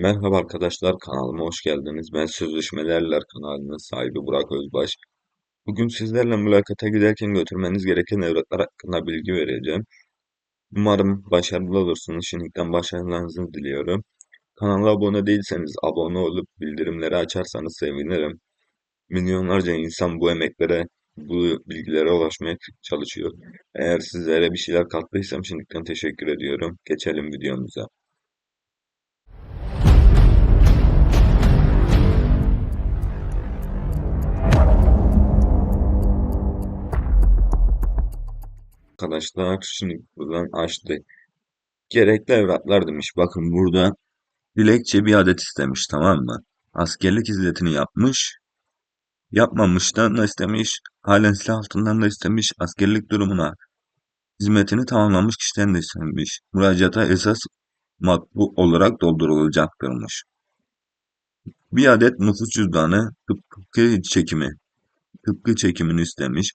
Merhaba arkadaşlar kanalıma hoş geldiniz. Ben Sözleşmelerler kanalının sahibi Burak Özbaş. Bugün sizlerle mülakata giderken götürmeniz gereken evraklar hakkında bilgi vereceğim. Umarım başarılı olursunuz. Şimdiden başarılarınızı diliyorum. Kanala abone değilseniz abone olup bildirimleri açarsanız sevinirim. Milyonlarca insan bu emeklere, bu bilgilere ulaşmaya çalışıyor. Eğer sizlere bir şeyler kattıysam şimdiden teşekkür ediyorum. Geçelim videomuza. Arkadaşlar şimdi buradan açtı. Gerekli evraklar demiş. Bakın burada dilekçe bir adet istemiş tamam mı? Askerlik hizmetini yapmış. Yapmamıştan da istemiş. Halen silah altından da istemiş. Askerlik durumuna hizmetini tamamlamış kişiden de istemiş. Müracaata esas matbu olarak doldurulacaktırmış. Bir adet nüfus cüzdanı tıpkı çekimi. Tıpkı çekimini istemiş.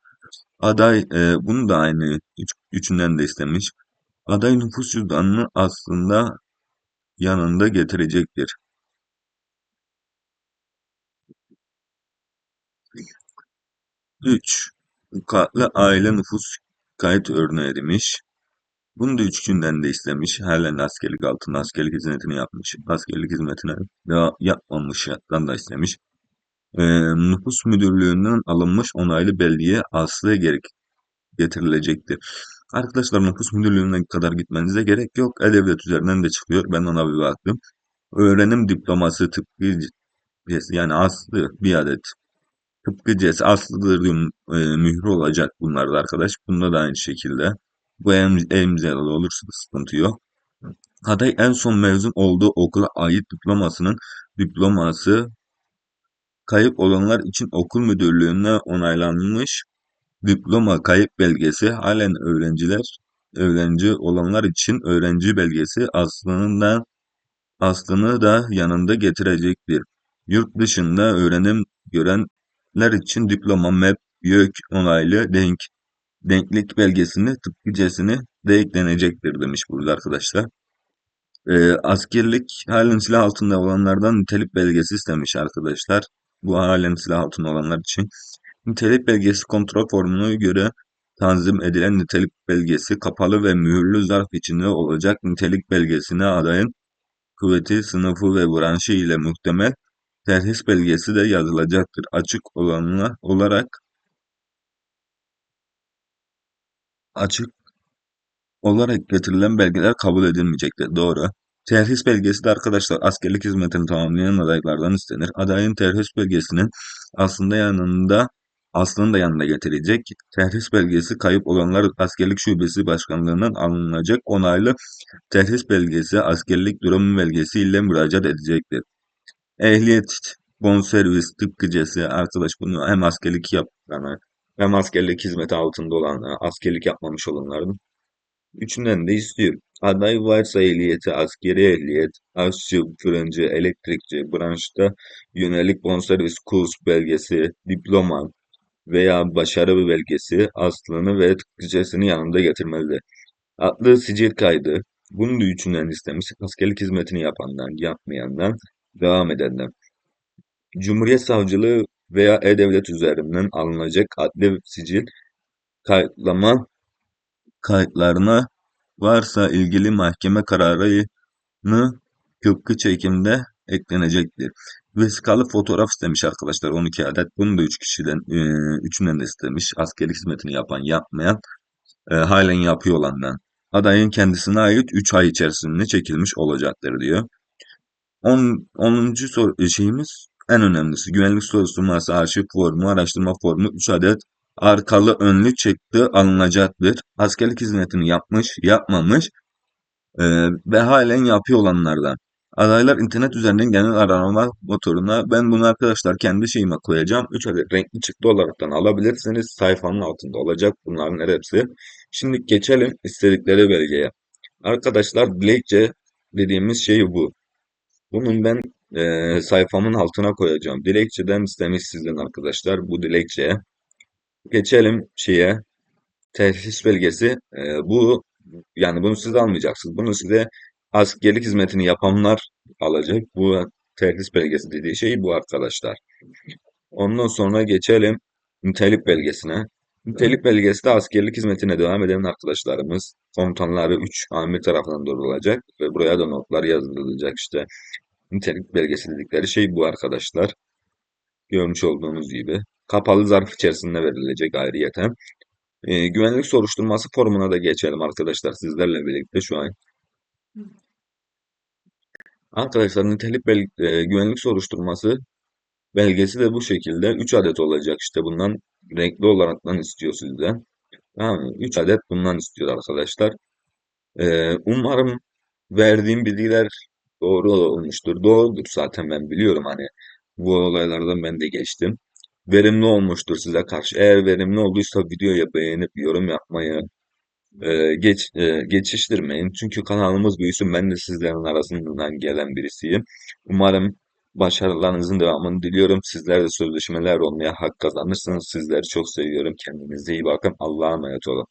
Aday e, bunu da aynı üç, üçünden de istemiş. Aday nüfus cüzdanını aslında yanında getirecektir. 3. Katlı aile nüfus kayıt örneği demiş. Bunu da üç günden de istemiş. Halen askerlik altında askerlik hizmetini yapmış. Askerlik hizmetine daha yapmamıştan da istemiş. Ee, nüfus müdürlüğünden alınmış onaylı belgeye aslıya gerek getirilecektir. Arkadaşlar nüfus müdürlüğüne kadar gitmenize gerek yok. E-Devlet üzerinden de çıkıyor. Ben ona bir baktım. Öğrenim diploması tıpkı yani aslı bir adet. Tıpkı ces aslıdır e, mührü olacak bunlar da arkadaş. Bunda da aynı şekilde. Bu emzalı olursa sıkıntı yok. Aday en son mezun olduğu okula ait diplomasının diploması kayıp olanlar için okul müdürlüğüne onaylanmış diploma kayıp belgesi halen öğrenciler öğrenci olanlar için öğrenci belgesi aslında aslını da yanında getirecektir. Yurt dışında öğrenim görenler için diploma, MEP, YÖK onaylı denk denklik belgesini tıpkıcesini de eklenecektir demiş burada arkadaşlar. E, askerlik halen silah altında olanlardan nitelik belgesi istemiş arkadaşlar. Bu halen silah altında olanlar için. Nitelik belgesi kontrol formuna göre tanzim edilen nitelik belgesi kapalı ve mühürlü zarf içinde olacak nitelik belgesine adayın kuvveti, sınıfı ve branşı ile muhtemel terhis belgesi de yazılacaktır. Açık olanlar olarak açık olarak getirilen belgeler kabul edilmeyecektir. Doğru. Terhis belgesi de arkadaşlar askerlik hizmetini tamamlayan adaylardan istenir. Adayın terhis belgesinin aslında yanında aslını da yanına getirecek. Terhis belgesi kayıp olanlar askerlik şubesi başkanlığından alınacak onaylı terhis belgesi askerlik durum belgesi ile müracaat edecektir. Ehliyet, bonservis, tıpkıcesi arkadaş bunu hem askerlik yapanlar hem askerlik hizmeti altında olan askerlik yapmamış olanların üçünden de istiyor. Aday varsa ehliyeti, askeri ehliyet, aşçı, fırıncı, elektrikçi, branşta yönelik bonservis kurs belgesi, diploma veya başarı belgesi aslını ve tıklıcasını yanında getirmelidir. Adlı sicil kaydı, bunun da üçünden istemiş, askerlik hizmetini yapandan, yapmayandan, devam edenden. Cumhuriyet Savcılığı veya E-Devlet üzerinden alınacak adli sicil kayıtlama kayıtlarına varsa ilgili mahkeme kararını köpkü çekimde eklenecektir. Vesikalı fotoğraf istemiş arkadaşlar 12 adet. Bunu da 3 kişiden, e, üçünden de istemiş. Askerlik hizmetini yapan, yapmayan, e, halen yapıyor olandan. Adayın kendisine ait 3 ay içerisinde çekilmiş olacaktır diyor. 10. 10. Soru, şeyimiz en önemlisi güvenlik soruşturması arşiv formu, araştırma formu 3 adet arkalı önlü çıktı alınacaktır. Askerlik hizmetini yapmış, yapmamış e, ve halen yapıyor olanlardan. Adaylar internet üzerinden genel arama motoruna ben bunu arkadaşlar kendi şeyime koyacağım. 3 adet renkli çıktı olaraktan alabilirsiniz. Sayfanın altında olacak bunların hepsi. Şimdi geçelim istedikleri belgeye. Arkadaşlar dilekçe dediğimiz şey bu. Bunun ben e, sayfamın altına koyacağım. Dilekçeden istemiş sizden arkadaşlar bu dilekçeye. Geçelim şeye. Terhis belgesi. E, bu yani bunu siz almayacaksınız. Bunu size askerlik hizmetini yapanlar alacak. Bu terhis belgesi dediği şey bu arkadaşlar. Ondan sonra geçelim nitelik belgesine. Nitelik belgesi de askerlik hizmetine devam eden arkadaşlarımız komutanları 3 amir tarafından doğrulacak ve buraya da notlar yazılacak işte. Nitelik belgesi dedikleri şey bu arkadaşlar. Görmüş olduğunuz gibi. Kapalı zarf içerisinde verilecek ayrıyeten. Ee, güvenlik soruşturması formuna da geçelim arkadaşlar sizlerle birlikte şu an. Arkadaşlar nitelik bel- e, güvenlik soruşturması belgesi de bu şekilde 3 adet olacak işte bundan renkli olaraktan istiyor sizden. Tamam mı? 3 adet bundan istiyor arkadaşlar. Ee, umarım verdiğim bilgiler doğru olmuştur. Doğrudur zaten ben biliyorum hani bu olaylardan ben de geçtim. Verimli olmuştur size karşı. Eğer verimli olduysa videoya beğenip yorum yapmayı e, geç e, geçiştirmeyin. Çünkü kanalımız büyüsün. Ben de sizlerin arasından gelen birisiyim. Umarım başarılarınızın devamını diliyorum. Sizler de sözleşmeler olmaya hak kazanırsınız. Sizleri çok seviyorum. Kendinize iyi bakın. Allah'a emanet olun.